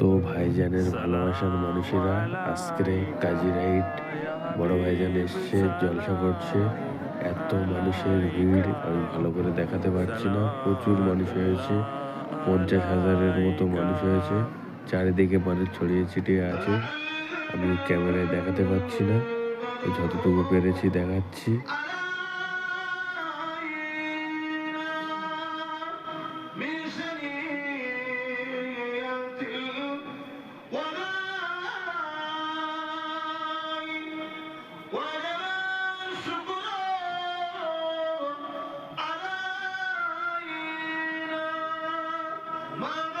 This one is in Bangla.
তো ভাইজানের ভালোবাসার মানুষেরা আজকে কাজী রাইড বড় ভাইজান এসছে, জলসা করছে। এত মানুষের ভিড় আমি ভালো করে দেখাতে পারছি না। প্রচুর মানুষ হয়েছে, পঞ্চাশ হাজারের মতো মানুষ হয়েছে। চারিদিকে মানুষ ছড়িয়ে ছিটিয়ে আছে। আমি ক্যামেরায় দেখাতে পারছি না। যতটুকু পেরেছি দেখাচ্ছি। Mom.